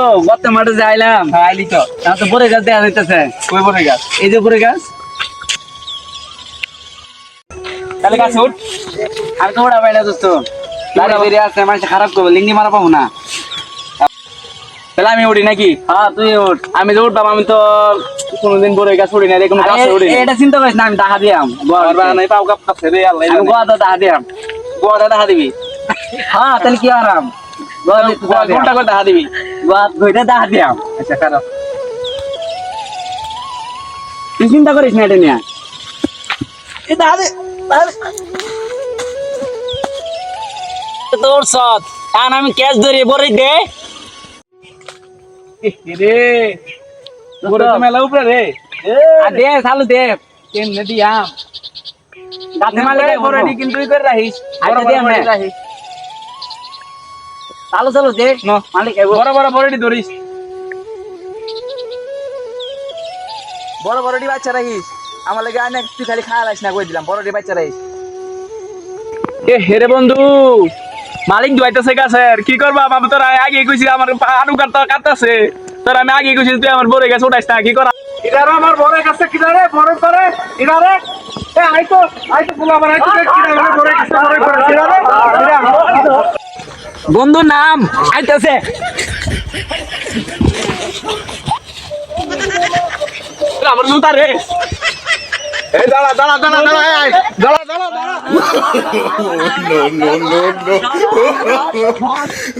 তো গত মাঠে যাইলাম। আইলি তো। তা তো গাছ দেখা যাইতেছে। কই গাছ? এই যে গাছ। তাহলে গাছ উঠ। আমি তো বাইরে দোস্ত। লাড়ি বেরিয়ে আছে মানুষ খারাপ করব লিঙ্গি মারা পাবো না। তাহলে আমি উঠি নাকি? হ্যাঁ তুই ওঠ আমি যে উঠবাম আমি তো কোনোদিন বড় গাছ উঠি না কোনো গাছ উঠি এটা চিন্তা করিস না আমি টাকা দিয়াম। বানাই পাও কাপ কাছে রে আল্লাহ আমি গোয়া তো টাকা দিয়াম। গোয়া দেখা দিবি। হ্যাঁ তাহলে কি আরাম? গোয়া করে দেখা দিবি। গোয়া ধইটা টাকা দিয়াম আচ্ছা খারাপ তুই চিন্তা করিস না এটা নিয়ে এ দে, তোর সৎ। কারণ আমি ক্যাশ ধরি বড়ি দে। রে। বড় তো মেলা উপরে রে। আর দে চালু দে। মালে বড় এটি কিন্তু ই করে রাখিস। আচ্ছা। রাখিস। চালু চালু দে নো। মালিক আইবো। বড় বড় বড় এটি ধরিস। বড় বড় বাচ্চা রাখিস। আমার লাগে অনেক তুই খালি খাওয়া লাইস না কই দিলাম। বড় বাচ্চা রাখিস। এ হেরে বন্ধু মালিক দুয়াইতেছে গাছের। কি করবা বাবা তোরা আগে কইছি আমার আলু কাটতে কাটতেছে। তোর আমি আগে কইছি তুই আমার বড় গাছ উঠাইস না কি করা? ইদারে আমার বড় গাছে কিদারে বড় করে ইদারে এ আইতো আইতো ফুল আমার আইতো বড় গাছে বড় করে কিদারে বন্ধু নাম আইতেছে। আমার জুতা রে। এই দাঁড়া দাঁড়া দাঁড়া দাঁড়া এই, দাঁড়া দাঁড়া.